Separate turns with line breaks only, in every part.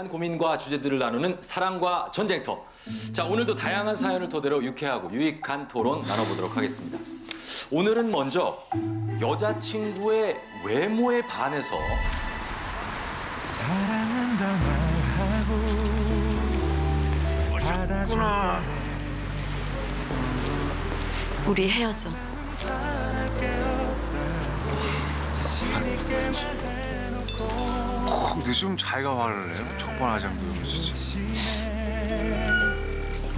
다양한 고민과 주제들을 나누는 사랑과 전쟁터. 자, 오늘도 다양한 사연을 토대로 유쾌하고 유익한 토론 나눠보도록 하겠습니다. 오늘은 먼저 여자친구의 외모에 반해서
사랑한다 말하고 받아줄
구나.
우리 헤어져.
꼭 늦으면 자기가 화를 내. 적반하장 그러면서 진짜.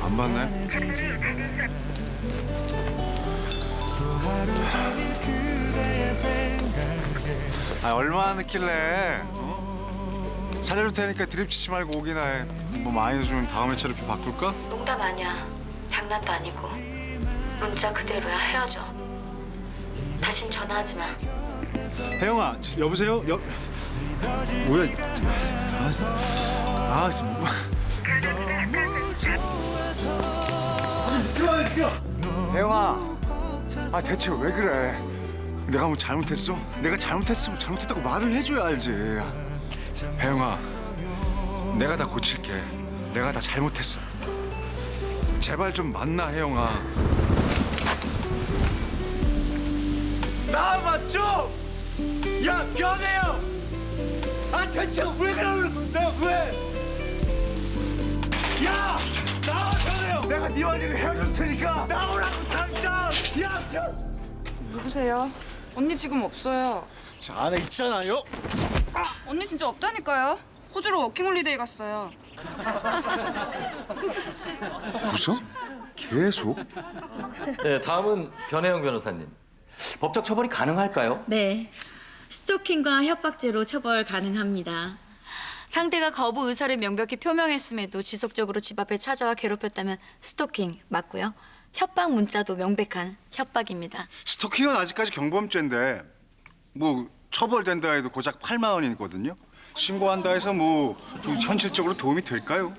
안 봤네? 아 얼마나 늦길래? 어? 살려줄 테니까 드립 치지 말고 오기나 해. 뭐 많이 늦으면 다음에 차례표 바꿀까?
농담 아니야. 장난도 아니고. 문자 그대로야 헤어져. 다신 전화하지 마.
혜영아, 저- 여보세요? 여... 뭐야? 아, 아, 뭐... 혜영아, 아 대체 왜 그래? 내가 뭐 잘못했어? 내가 잘못했으면 잘못했다고 말을 해줘야 알지. 혜영아, 내가 다 고칠게. 내가 다 잘못했어. 제발 좀 만나, 혜영아.
나 맞죠? 야 변해요. 아 대체 왜 그러는 건데 왜? 야 나와 변해요. 내가 네 언니를 헤어질 테니까 나오라고 당장. 야 변.
누구세요? 언니 지금 없어요.
저 안에 있잖아요.
언니 진짜 없다니까요. 호주로 워킹홀리데이 갔어요.
웃어? 계속?
네, 다음은 변혜영 변호사님. 법적 처벌이 가능할까요?
네. 스토킹과 협박죄로 처벌 가능합니다. 상대가 거부 의사를 명백히 표명했음에도 지속적으로 집 앞에 찾아와 괴롭혔다면 스토킹 맞고요. 협박 문자도 명백한 협박입니다.
스토킹은 아직까지 경범죄인데 뭐 처벌된다 해도 고작 8만 원이거든요. 신고한다 해서 뭐 현실적으로 도움이 될까요?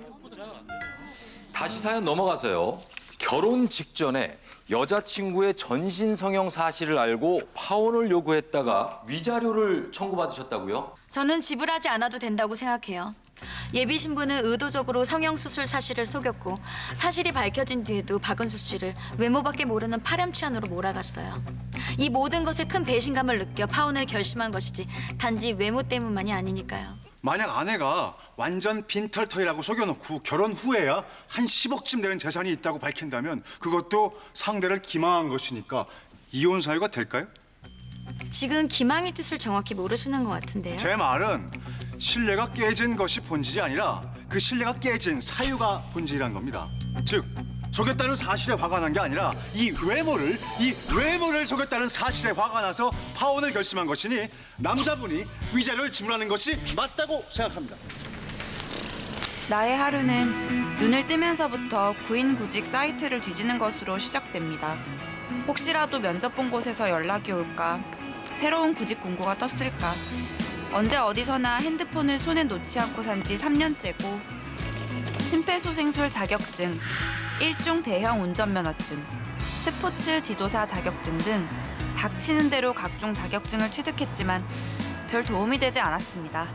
다시 사연 넘어가서요. 결혼 직전에 여자친구의 전신 성형 사실을 알고 파혼을 요구했다가 위자료를 청구받으셨다고요?
저는 지불하지 않아도 된다고 생각해요. 예비 신부는 의도적으로 성형 수술 사실을 속였고 사실이 밝혀진 뒤에도 박은수 씨를 외모밖에 모르는 파렴치한으로 몰아갔어요. 이 모든 것에 큰 배신감을 느껴 파혼을 결심한 것이지 단지 외모 때문만이 아니니까요.
만약 아내가 완전 빈털터리라고 속여놓고 결혼 후에야 한 10억쯤 되는 재산이 있다고 밝힌다면 그것도 상대를 기망한 것이니까 이혼 사유가 될까요?
지금 기망의 뜻을 정확히 모르시는 것 같은데요.
제 말은 신뢰가 깨진 것이 본질이 아니라 그 신뢰가 깨진 사유가 본질이란 겁니다. 즉 속였다는 사실에 화가 난 게 아니라 이 외모를 이 외모를 속였다는 사실에 화가 나서 파혼을 결심한 것이니 남자분이 위자료를 지불하는 것이 맞다고 생각합니다.
나의 하루는 눈을 뜨면서부터 구인 구직 사이트를 뒤지는 것으로 시작됩니다. 혹시라도 면접 본 곳에서 연락이 올까? 새로운 구직 공고가 떴을까? 언제 어디서나 핸드폰을 손에 놓지 않고 산 지 3년째고 심폐소생술 자격증, 일종 대형 운전면허증, 스포츠 지도사 자격증 등 닥치는 대로 각종 자격증을 취득했지만 별 도움이 되지 않았습니다.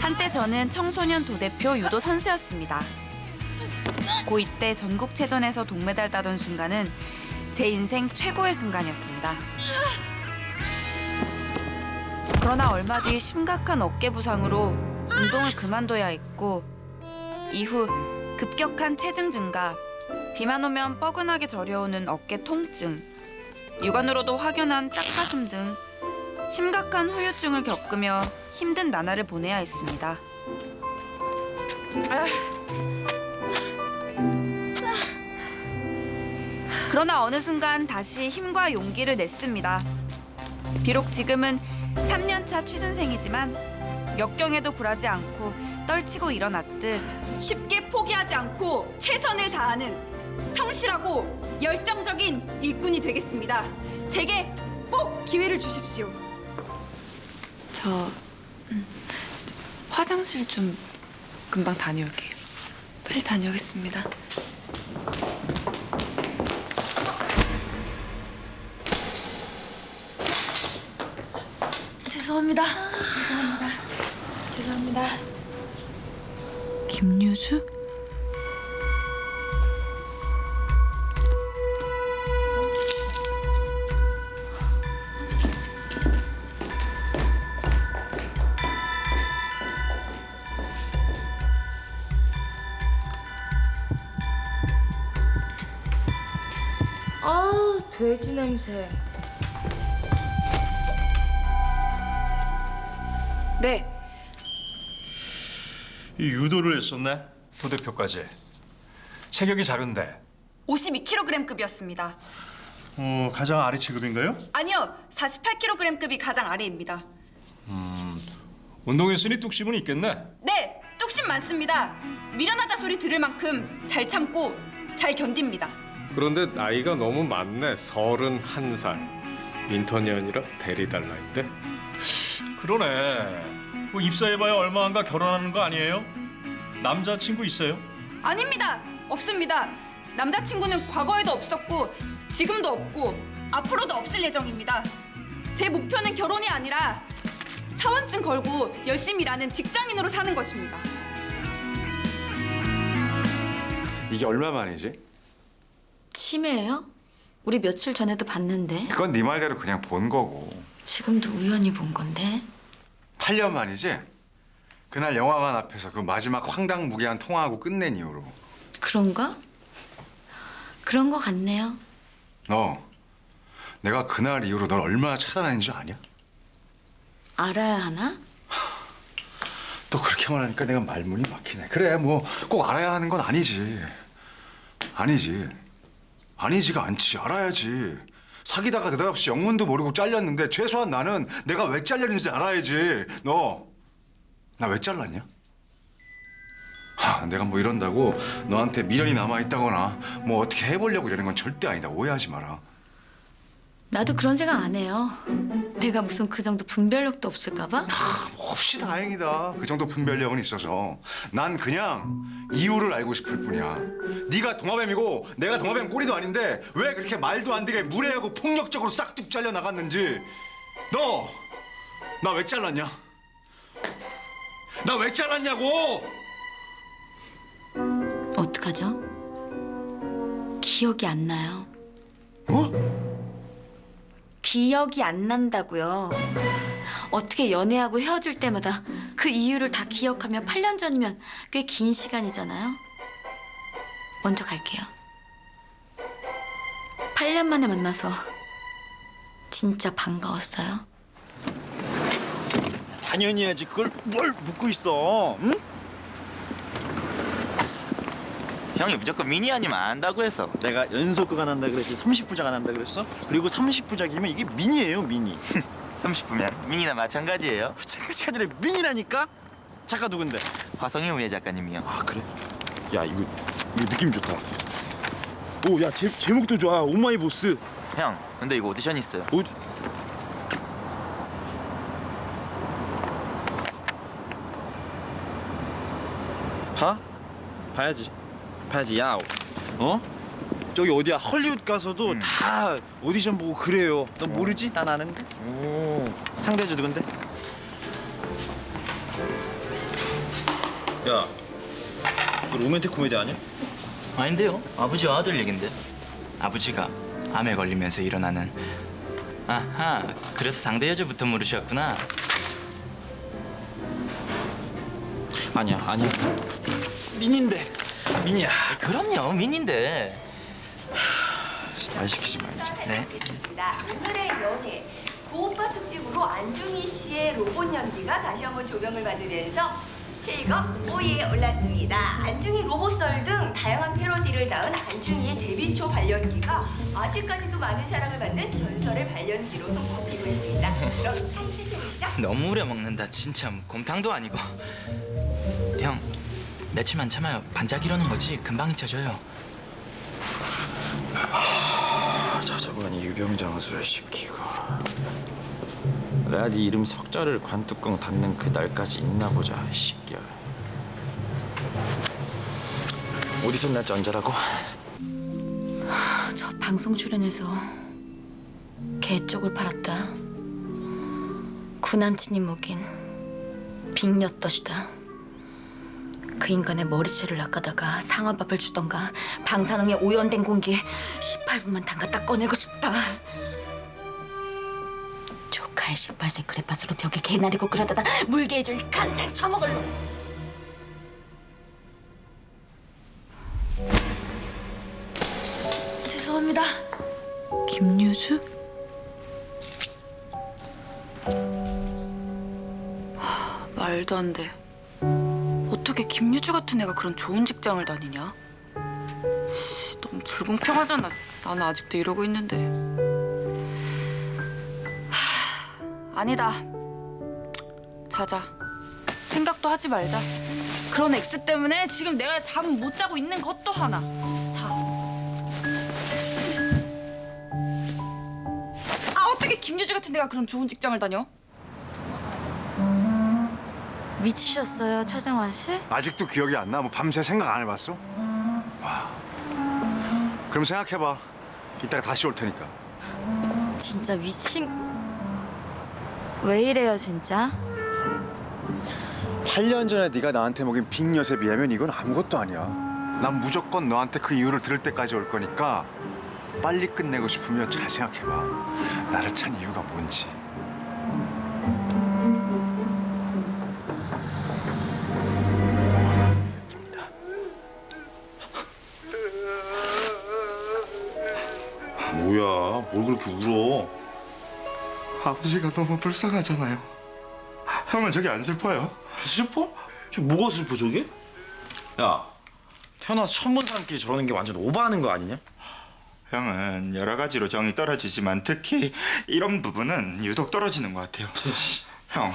한때 저는 청소년 도대표 유도 선수였습니다. 고2 때 전국체전에서 동메달 따던 순간은 제 인생 최고의 순간이었습니다. 그러나 얼마 뒤 심각한 어깨 부상으로 운동을 그만둬야 했고 이후 급격한 체중 증가, 비만 오면 뻐근하게 저려오는 어깨 통증, 육안으로도 확연한 짝가슴 등 심각한 후유증을 겪으며 힘든 나날을 보내야 했습니다. 그러나 어느 순간 다시 힘과 용기를 냈습니다. 비록 지금은 3년차 취준생이지만 역경에도 굴하지 않고 떨치고 일어났듯 쉽게 포기하지 않고 최선을 다하는 성실하고 열정적인 일꾼이 되겠습니다. 제게 꼭 기회를 주십시오.
저 음, 화장실 좀 금방 다녀올게요. 빨리 다녀오겠습니다.
죄송합니다. 죄송합니다. 죄송합니다.
김유주?
아 돼지 냄새.
네.
이 유도를 했었네. 도대표까지. 체격이 작은데.
52kg급이었습니다.
어, 가장 아래 체급인가요?
아니요, 48kg급이 가장 아래입니다.
운동했으니 뚝심은 있겠네.
네, 뚝심 많습니다. 미련하다 소리 들을 만큼 잘 참고 잘 견딥니다.
그런데 나이가 너무 많네. 서른 한 살. 인턴이 라 대리달 나인데.
그러네. 뭐 입사해봐야 얼마 안가 결혼하는 거 아니에요? 남자친구 있어요?
아닙니다. 없습니다. 남자친구는 과거에도 없었고 지금도 없고 앞으로도 없을 예정입니다. 제 목표는 결혼이 아니라 사원증 걸고 열심히 일하는 직장인으로 사는 것입니다.
이게 얼마 만이지?
치매예요? 우리 며칠 전에도 봤는데
그건 네 말대로 그냥 본 거고.
지금도 우연히 본 건데
8년 만이지? 그날 영화관 앞에서 그 마지막 황당무계한 통화하고 끝낸 이후로
그런가? 그런 거 같네요.
너 내가 그날 이후로 널 얼마나 차단했는지 아냐?
알아야 하나?
또 그렇게 말하니까 내가 말문이 막히네. 그래 뭐 꼭 알아야 하는 건 아니지. 아니지. 아니지가 않지. 알아야지. 사귀다가 느닷없이 영문도 모르고 잘렸는데 최소한 나는 내가 왜 잘렸는지 알아야지. 너 나 왜 잘랐냐? 하, 내가 뭐 이런다고 너한테 미련이 남아 있다거나 뭐 어떻게 해보려고 이러는 건 절대 아니다. 오해하지 마라.
나도 그런 생각 안 해요. 내가 무슨 그 정도 분별력도 없을까 봐?
없이 다행이다. 그 정도 분별력은 있어서 난 그냥 이유를 알고 싶을 뿐이야. 네가 동화뱀이고 내가 동화뱀 꼬리도 아닌데 왜 그렇게 말도 안 되게 무례하고 폭력적으로 싹둑 잘려 나갔는지 너 나 왜 잘랐냐? 나 왜 잘랐냐고?
어떡하죠? 기억이 안 나요.
어?
기억이 안 난다고요. 어떻게 연애하고 헤어질 때마다 그 이유를 다 기억하면 8년 전이면 꽤 긴 시간이잖아요. 먼저 갈게요. 8년 만에 만나서 진짜 반가웠어요.
당연히 해야지. 그걸 뭘 묻고 있어? 응? 형이 무조건 미니 아니면 안 한다고 해서 내가 연속구가 난다 그랬지 30부자가 난다 그랬어? 그리고 30부작이면 이게 미니예요 미니 30부면 미니나 마찬가지예요 마찬가지가 아니라 미니라니까? 작가 누군데? 화성의 우예 작가님이요 아 그래? 야 이거 이거 느낌 좋다 오 야 제목도 좋아 오마이 보스 형 근데 이거 오디션 있어요 오... 봐? 봐야지 봐야지 야 어? 저기 어디야? 헐리우드 가서도 다 오디션 보고 그래요. 너 모르지? 난 아는데? 오. 상대주 누군데? 야 이거 로맨틱 코미디 아니야? 아닌데요. 아버지와 아들 얘긴데. 아버지가 암에 걸리면서 일어나는. 아하 그래서 상대 여자부터 물으셨구나. 아니야 아니야. 민인데 민이야. 그럼요 민인데. 말 시키지 마 이제 네.
오늘의 연애 고오빠 특집으로 안중희 씨의 로봇 연기가 다시 한번 조명을 받으면서 실검 5위에 올랐습니다. 안중희 로봇설 등 다양한 패러디를 낳은 안중희의 데뷔 초 발연기가 아직까지도 많은 사랑을 받는 전설의 발연기로 손꼽히고 있습니다. 그럼 사진 찍으시죠.
너무 우려 먹는다 진짜. 곰탕도 아니고. 형 며칠만 참아요 반짝 이러는 거지 금방 잊혀져요
자저번이 유병장수를 시키고 내가 네 이름 석자를 관뚜껑 닫는 그 날까지 있나 보자 이 새끼야 오디션 날짜 언제라고?
저 방송 출연해서 개 쪽을 팔았다. 구남친이 먹인 빅엿덧이다. 그 인간의 머리채를 낚아다가 상어밥을 주던가 방사능에 오염된 공기에 18분만 담갔다 꺼내고 싶다. 조카의 18세 그래파스로 벽에 개나리고 그러다가 물개줄 간생 처먹을로. 죄송합니다.
김유주? 하, 말도 안 돼. 어떻게 김유주 같은 애가 그런 좋은 직장을 다니냐? 씨, 너무 불공평하잖아. 나는 아직도 이러고 있는데. 하, 아니다. 자자. 생각도 하지 말자. 그런 엑스 때문에 지금 내가 잠 못 자고 있는 것도 하나. 자. 아 어떻게 김유주 같은 애가 그런 좋은 직장을 다녀?
미치셨어요, 차정환 씨?
아직도 기억이 안 나? 뭐 밤새 생각 안 해봤어? 와. 그럼 생각해봐. 이따가 다시 올 테니까.
진짜 미친. 왜 이래요, 진짜?
8년 전에 네가 나한테 먹인 빅엿에 비하면 이건 아무것도 아니야. 난 무조건 너한테 그 이유를 들을 때까지 올 거니까 빨리 끝내고 싶으면 잘 생각해봐. 나를 찬 이유가 뭔지.
뭘 그렇게 울어?
아버지가 너무 불쌍하잖아요. 형은 저기 안 슬퍼요?
슬퍼? 저 뭐가 슬퍼 저게? 야 태어나서 사람끼리 저러는 게 완전 오버하는 거 아니냐?
형은 여러 가지로 정이 떨어지지만 특히 이런 부분은 유독 떨어지는 것 같아요. 형,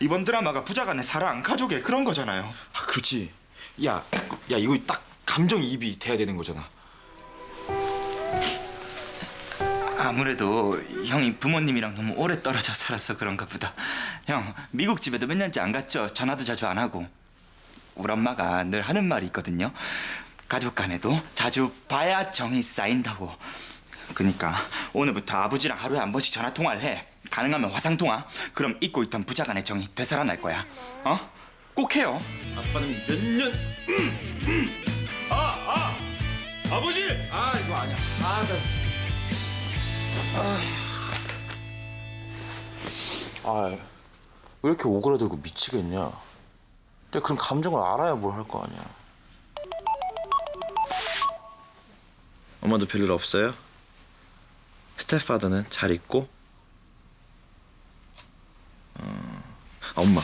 이번 드라마가 부자간의 사랑, 가족의 그런 거잖아요.
아 그렇지. 야, 야 이거 딱 감정이입이 돼야 되는 거잖아.
아무래도 형이 부모님이랑 너무 오래 떨어져 살아서 그런가 보다. 형, 미국 집에도 몇 년째 안 갔죠. 전화도 자주 안 하고. 우리 엄마가 늘 하는 말이 있거든요. 가족 간에도 자주 봐야 정이 쌓인다고. 그니까 오늘부터 아버지랑 하루에 한 번씩 전화 통화를 해. 가능하면 화상 통화. 그럼 잊고 있던 부자 간의 정이 되살아날 거야. 어? 꼭 해요.
아빠는 몇 년? 아, 아, 아버지! 아 이거 아니야. 아, 나. 아, 왜 이렇게 오그라들고 미치겠냐? 내가 그런 감정을 알아야 뭘 할 거 아니야. 엄마도 별일 없어요? 스태프파더는 잘 있고? 어, 아, 엄마.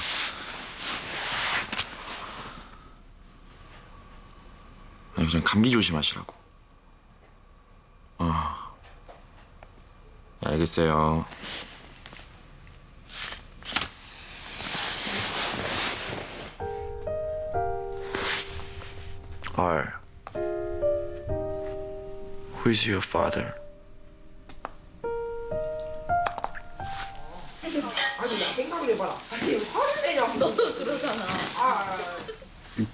그냥 감기 조심하시라고. 아, 네, 알겠어요. R. Who is your father?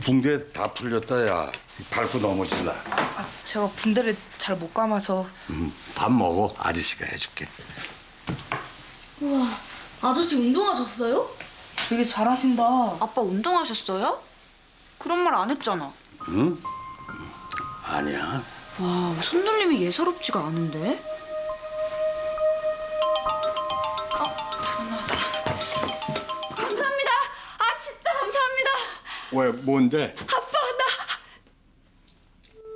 붕대 다 풀렸다 야 밟고 넘어질라
제가 붕대를 잘 못 감아서
음, 밥 먹어 아저씨가 해줄게
우와, 아저씨 운동하셨어요?
되게 잘하신다.
아빠 운동하셨어요? 그런 말 안 했잖아.
응? 아니야
와, 손놀림이 예사롭지가 않은데?
감사합니다. 아 진짜 감사합니다.
왜 뭔데?
아빠 나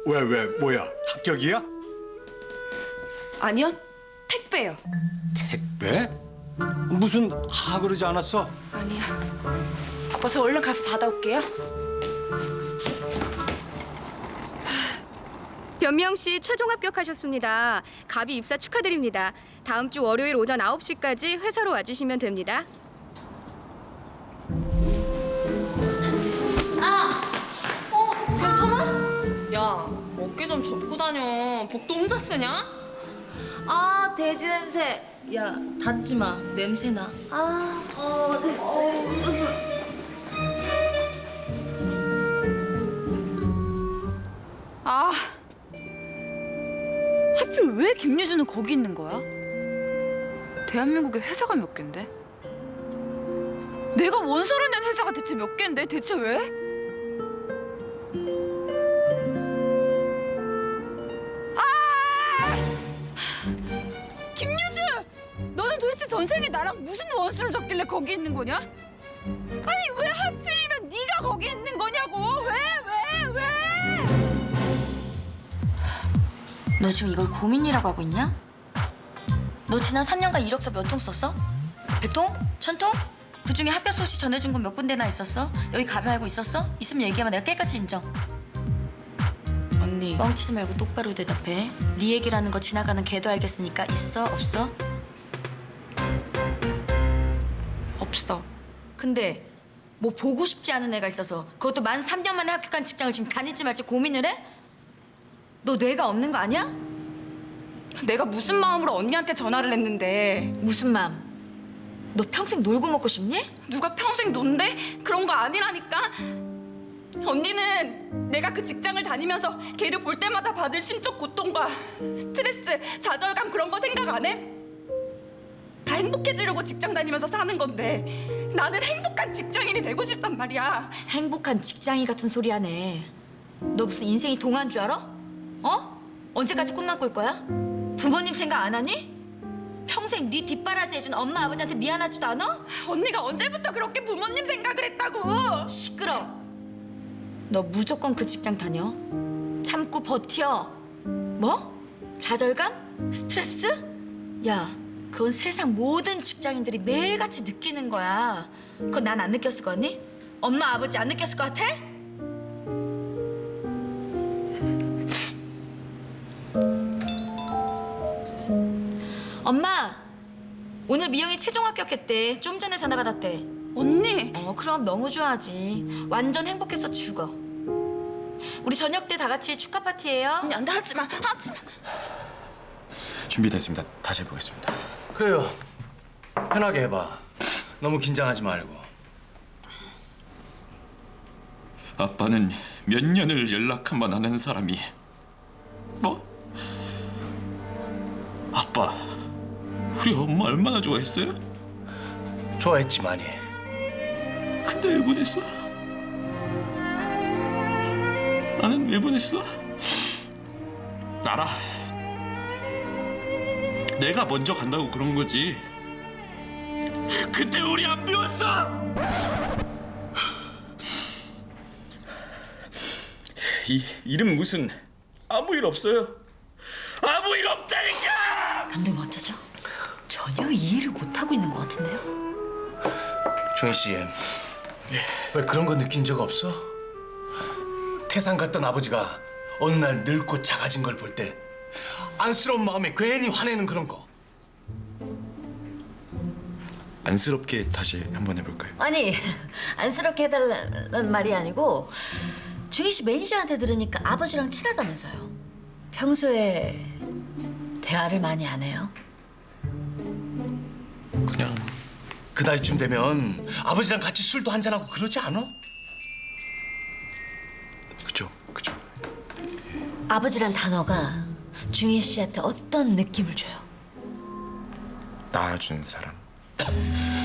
왜 왜 뭐야? 합격이야?
아니요, 택배요.
택배? 무슨 하 그러지 않았어?
아니야. 아빠 저 얼른 가서 받아올게요.
변미영 씨 최종 합격하셨습니다. 가비 입사 축하드립니다. 다음 주 월요일 오전 9시까지 회사로 와주시면 됩니다.
좀 접고 다녀. 복도 혼자 쓰냐?
아, 돼지 냄새. 야, 닿지 마. 냄새 나. 아, 어, 냄새.
아, 하필 왜 김유주는 거기 있는 거야? 대한민국에 회사가 몇 갠데? 내가 원서를 낸 회사가 대체 몇 갠데? 대체 왜? 전생에 나랑 무슨 원수를 졌길래 거기 있는 거냐? 아니 왜 하필이면 네가 거기 있는 거냐고 왜 왜 왜,
너 지금 이걸 고민이라고 하고 있냐? 너 지난 3년간 이력서 몇 통 썼어? 100통? 1000통? 그중에 합격 소식 전해준 건 몇 군데나 있었어? 여기 가면 알고 있었어? 있으면 얘기하면 내가 깨끗이 인정
언니
뻥치지 말고 똑바로 대답해 네 얘기라는 거 지나가는 개도 알겠으니까 있어? 없어?
없어.
근데 뭐 보고 싶지 않은 애가 있어서 그것도 만 3년 만에 합격한 직장을 지금 다닐지 말지 고민을 해? 너 뇌가 없는 거 아니야?
내가 무슨 마음으로 언니한테 전화를 했는데
무슨 마음? 너 평생 놀고 먹고 싶니?
누가 평생 논대? 그런 거 아니라니까 언니는 내가 그 직장을 다니면서 걔를 볼 때마다 받을 심적 고통과 스트레스, 좌절감 그런 거 생각 안 해? 다 행복해지려고 직장 다니면서 사는 건데 나는 행복한 직장인이 되고 싶단 말이야
행복한 직장인 같은 소리 하네. 너 무슨 인생이 동안 줄 알아? 어? 언제까지 꿈만 꿀 거야? 부모님 생각 안 하니? 평생 네 뒷바라지 해준 엄마 아버지한테 미안하지도 않아?
언니가 언제부터 그렇게 부모님 생각을 했다고
시끄러. 너 무조건 그 직장 다녀. 참고 버텨. 뭐? 좌절감? 스트레스? 야, 그건 세상 모든 직장인들이 매일같이 느끼는 거야. 그건 난 안 느꼈을 거니? 엄마 아버지 안 느꼈을 것 같아? 엄마, 오늘 미영이 최종 합격했대. 좀 전에 전화 받았대.
언니
어, 그럼 너무 좋아하지. 완전 행복해서 죽어. 우리 저녁 때 다 같이 축하 파티예요.
언니 안돼 하지 마 하지 마
준비됐습니다. 다시 해보겠습니다.
그래요. 편하게 해봐. 너무 긴장하지 말고.
아빠는 몇 년을 연락 한 번안 하는 사람이 뭐? 아빠 우리 엄마 얼마나 좋아했어요?
좋아했지 많이.
근데 왜 보냈어? 나는 왜 보냈어? 알아. 내가 먼저 간다고 그런 거지. 그때 우리 안 미웠어. 이 이름 무슨 아무 일 없어요. 아무 일 없다니까.
감독님 어쩌죠? 전혀 이해를 못하고 있는 것 같은데요?
조혜 씨, 왜 그런 거 느낀 적 없어? 태산 갔던 아버지가 어느 날 늙고 작아진 걸 볼 때 안쓰러운 마음에 괜히 화내는 그런 거.
안쓰럽게 다시 한번 해볼까요?
아니 안쓰럽게 해달라는 말이 아니고 중희 씨 매니저한테 들으니까 아버지랑 친하다면서요. 평소에 대화를 많이 안 해요?
그냥 그 나이쯤 되면 아버지랑 같이 술도 한잔하고 그러지 않아?
그죠, 그죠.
아버지란 단어가 중희 씨한테 어떤 느낌을 줘요?
낳아준 사람.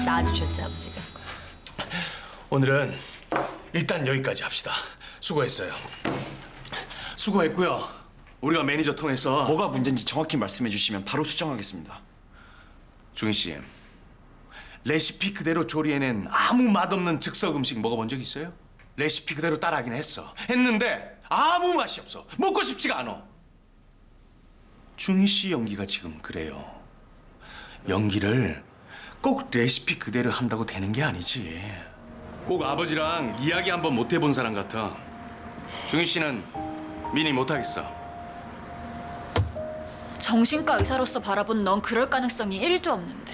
낳아주셨죠 아버지가.
오늘은 일단 여기까지 합시다. 수고했어요. 수고했고요. 우리가 매니저 통해서
뭐가 문제인지 정확히 말씀해 주시면 바로 수정하겠습니다.
중희 씨, 레시피 그대로 조리해낸 아무 맛없는 즉석 음식 먹어본 적 있어요? 레시피 그대로 따라하긴 했어. 했는데 아무 맛이 없어. 먹고 싶지가 않아. 중희 씨 연기가 지금 그래요. 연기를 꼭 레시피 그대로 한다고 되는 게 아니지. 꼭 아버지랑 이야기 한번 못 해본 사람 같아. 중희 씨는 미니 못하겠어.
정신과 의사로서 바라본 넌 그럴 가능성이 1도 없는데.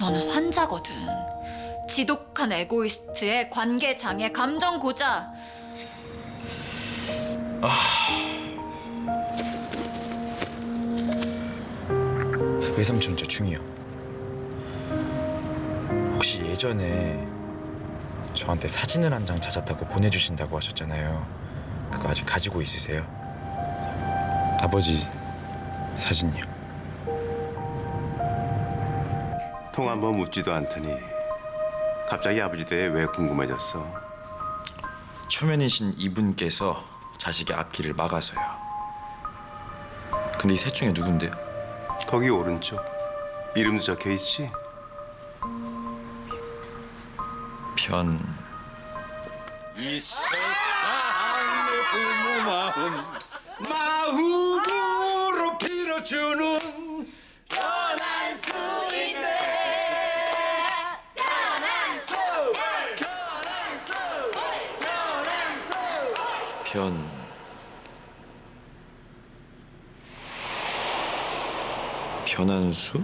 너는 환자거든. 지독한 에고이스트의 관계 장애, 감정 고자.
외삼촌 저 중이요. 혹시 예전에 저한테 사진을 한 장 찾았다고 보내주신다고 하셨잖아요. 그거 아직 가지고 있으세요? 아버지 사진이요.
통 한 번 묻지도 않더니 갑자기 아버지 대해 왜 궁금해졌어?
초면이신 이분께서 자식의 앞길을 막아서요. 근데 이 셋 중에 누군데요?
거기 오른쪽 이름도 적혀 있지?
변.
이 세상의 부모 마음 마음으로 빌어주는
변한 수 있네 변한 수 변한 수 변한 수
변. 변한수?